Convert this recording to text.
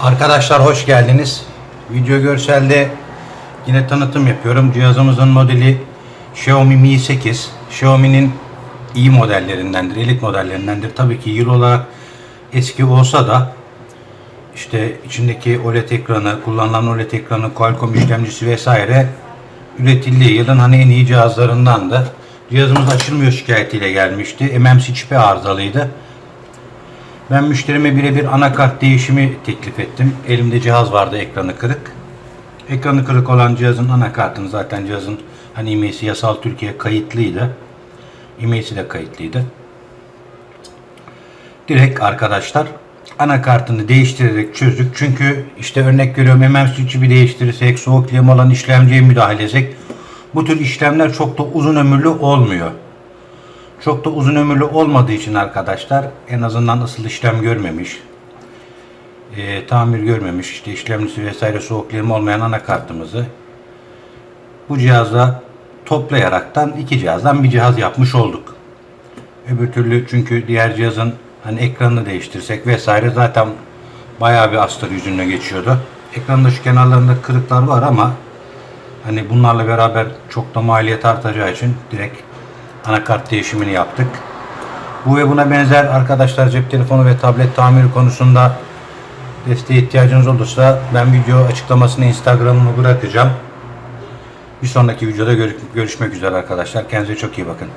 Arkadaşlar hoş geldiniz. Video görselde yine tanıtım yapıyorum. Cihazımızın modeli Xiaomi Mi 8. Xiaomi'nin iyi modellerindendir, elit modellerindendir. Tabii ki yıl olarak eski olsa da işte içindeki OLED ekranı, kullanılan OLED ekranı, Qualcomm işlemcisi vesaire üretildiği yılın hani en iyi cihazlarındandı. Cihazımız açılmıyor şikayetiyle gelmişti. MMC çipi arızalıydı. Ben müşterime birebir anakart değişimi teklif ettim. Elimde cihaz vardı ekranı kırık. Ekranı kırık olan cihazın anakartını zaten cihazın hani IMEI'si yasal Türkiye kayıtlıydı. IMEI'si de kayıtlıydı. Direkt arkadaşlar anakartını değiştirerek çözdük. Çünkü işte örnek veriyorum MMC çipi değiştirirsek, soğuk klima olan işlemciye müdahale etsek bu tür işlemler çok da uzun ömürlü olmuyor. Çok da uzun ömürlü olmadığı için arkadaşlar en azından ısıl işlem görmemiş, e, tamir görmemiş, işte işlemcisi vesaire soğuklayma olmayan anakartımızı bu cihazla toplayaraktan iki cihazdan bir cihaz yapmış olduk. Öbür türlü çünkü diğer cihazın hani ekranını değiştirsek vesaire zaten bayağı bir astar yüzüne geçiyordu. Ekranda şu kenarlarında kırıklar var ama hani bunlarla beraber çok da maliyet artacağı için direkt anakart değişimini yaptık. Bu ve buna benzer arkadaşlar cep telefonu ve tablet tamiri konusunda desteğe ihtiyacınız olursa ben video açıklamasını Instagram'ımı bırakacağım. Bir sonraki videoda görüş- görüşmek üzere arkadaşlar. Kendinize çok iyi bakın.